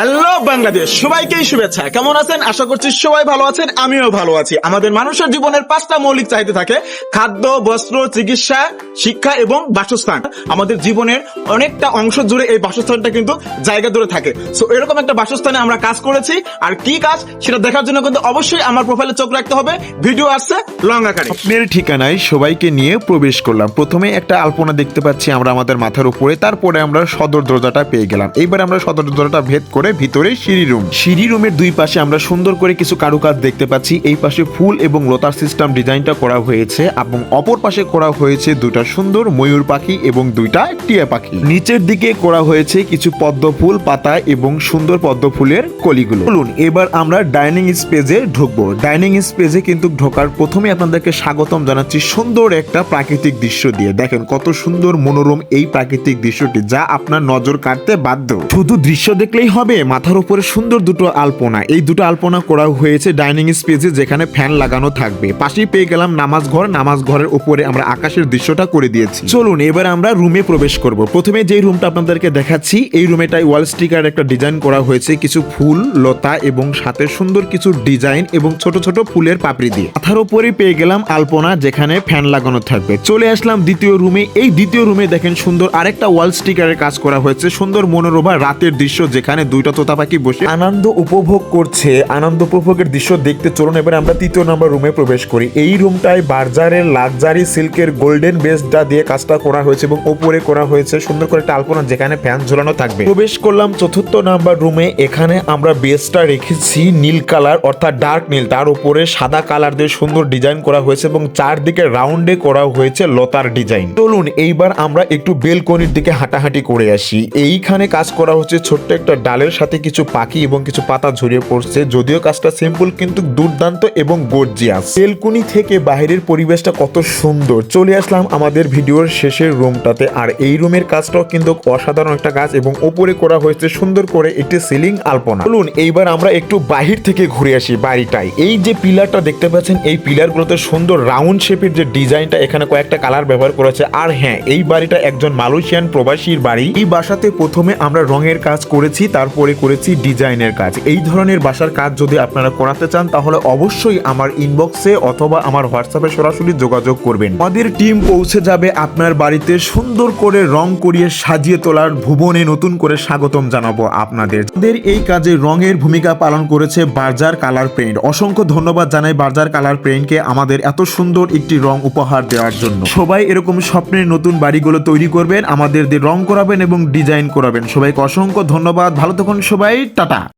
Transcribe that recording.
Hello Bangladesh, সবাইকেই শুভেচ্ছা। কেমন আছেন? আশা করছি সবাই ভালো আছেন, আমিও ভালো আছি। আমাদের মানুষের জীবনের পাঁচটা মৌলিক চাহিদা থাকে, খাদ্য, বস্ত্র, চিকিৎসা, শিক্ষা এবং বাসস্থান। আমাদের জীবনের অনেকটা অংশ জুড়ে এই বাসস্থানটা কিন্তু জায়গা ধরে থাকে। সো এরকম একটা বাসস্থানে আমরা কাজ করেছি, আর কি কাজ সেটা দেখার জন্য কিন্তু অবশ্যই আমার প্রোফাইলে চোখ রাখতে হবে। ভিডিও আসছে লং আকারে। স্বপ্নের ঠিকানায় সবাইকে নিয়ে প্রবেশ করলাম। প্রথমে একটা আলপনা দেখতে পাচ্ছি আমরা আমাদের মাথার উপরে, তারপরে আমরা সদর দরজাটা পেয়ে গেলাম। এইবার আমরা সদর দরজাটা ভেদ করে ভিতরে সিঁড়ি রুম। সিঁড়ি রুমের দুই পাশে আমরা সুন্দর করে কিছু কারুকাজ দেখতে পাচ্ছি। এই পাশে ফুল এবং লতার সিস্টেম ডিজাইনটা করা হয়েছে এবং অপর পাশে করা হয়েছে দুইটা সুন্দর ময়ূর পাখি এবং দুইটা টিয়া পাখি। নিচের দিকে করা হয়েছে কিছু পদ্ম ফুল, পাতা এবং সুন্দর পদ্ম ফুলের কলিগুলো। বলুন এবার আমরা ডাইনিং স্পেসে ঢুকবো। ডাইনিং স্পেসে কিন্তু ঢোকার প্রথমে আপনাদেরকে স্বাগতম জানাচ্ছি সুন্দর একটা প্রাকৃতিক দৃশ্য দিয়ে। দেখেন কত সুন্দর মনোরম এই প্রাকৃতিক দৃশ্যটি যা আপনার নজর কাটতে বাধ্য। শুধু দৃশ্য দেখলেই হবে? মাথার উপরে সুন্দর দুটো আলপনা। এই দুটো আলপনা করা হয়েছে ডাইনিং স্পেসে যেখানে ফ্যান লাগানো থাকবে। পাশেই পেয়ে গেলাম নামাজ ঘর। নামাজ ঘরের উপরে আমরা আকাশের দৃশ্যটা করে দিয়েছি। চলুন, এবার আমরা রুমে প্রবেশ করব। প্রথমে যে রুমটা আপনাদেরকে দেখাচ্ছি, এই রুমেটাই ওয়াল স্টিকার একটা ডিজাইন করা হয়েছে। কিছু ফুল, লতা এবং সাথে সুন্দর কিছু ডিজাইন এবং ছোট ছোট ফুলের পাপড়ি দিয়ে। মাথার উপরে পেয়ে গেলাম আলপনা যেখানে ফ্যান লাগানো থাকবে। চলে আসলাম দ্বিতীয় রুমে। এই দ্বিতীয় রুমে দেখেন সুন্দর আরেকটা ওয়াল স্টিকারের কাজ করা হয়েছে। সুন্দর মনোরমা রাতের দৃশ্য যেখানে দুইটা তোতা পাখি বসে আনন্দ উপভোগ করছে, আনন্দ উপভোগের দৃশ্য দেখতে চলুন। এবার আমরা তৃতীয় নম্বর রুমে প্রবেশ করি। এই রুমটায় বার্জারের লাক্সারি সিল্কের গোল্ডেন বেসটা দিয়ে কাজটা করা হয়েছে এবং ওপরে করা হয়েছে সুন্দর করে একটা আলপনা যেখানে ফ্যান ঝোলানো থাকবে। প্রবেশ করলাম চতুর্থ নাম্বার রুমে এখানে আমরা বেসটা রেখেছি নীল কালার, অর্থাৎ ডার্ক নীল। তার উপরে সাদা কালার দিয়ে সুন্দর ডিজাইন করা হয়েছে এবং চারদিকে রাউন্ডে করা হয়েছে লতার ডিজাইন চলুন, এইবার আমরা একটু বেলকনির দিকে হাঁটাহাঁটি করে আসি। এইখানে কাজ করা হচ্ছে ছোট্ট একটা ডালের সাথে কিছু পাখি এবং কিছু পাতা ঝরিয়ে পড়ছে, যদিও কাজটা সিম্পল কিন্তু দুর্দান্ত এবং গর্জিয়াস বেলকনি থেকে বাইরের পরিবেশটা কত সুন্দর। চলে আসলাম আমাদের ভিডিওর শেষের রুমটাতে আর এই রুমের কাজটাও কিন্তু অসাধারণ একটা কাজ এবং ওপরে করা হয়েছে সুন্দর করে একটি সিলিং আলপনা। বলুন এইবার আমরা একটু বাহির থেকে ঘুরে আসি বাড়িটায়। এই যে পিলারটা দেখতে পাচ্ছেন, এই পিলারগুলোতে সুন্দর রাউন্ড শেপের যে ডিজাইনটা, এখানে কয়েকটা কালার ব্যবহার করেছে আর হ্যাঁ এই বাড়িটা একজন মালয়েশিয়ান প্রবাসীর বাড়ি। এই বাসাতে প্রথমে আমরা রঙের কাজ করেছি, তারপরে করেছি ডিজাইনের কাজ। এই ধরনের বাসার কাজ যদি আপনারা করাতে চান, তাহলে অবশ্যই আমার ইনবক্সে অথবা আমার হোয়াটসঅ্যাপে সরাসরি যোগাযোগ করবেন। আমাদের টিম পৌঁছে যাবে আপনার বাড়িতে সুন্দর করে রং করিয়ে সাজিয়ে তোলার ভুবনে নতুন করে স্বাগতম জানাব আপনাদের। আমাদের এই কাজে রঙের ভূমিকা পালন করেছে বার্জার কালার পেইন্ট অসংখ্য ধন্যবাদ জানাই বার্জার কালার পেইন্টকে আমাদের এত সুন্দর একটি রং উপহার দেওয়ার জন্য। সবাই এরকম স্বপ্নের নতুন বাড়িগুলো তৈরি করবেন, আমাদের দিয়ে রং করাবেন এবং ডিজাইন করাবেন। সবাইকে অসংখ্য ধন্যবাদ। ভালো থাকুন। সবাই টাটা।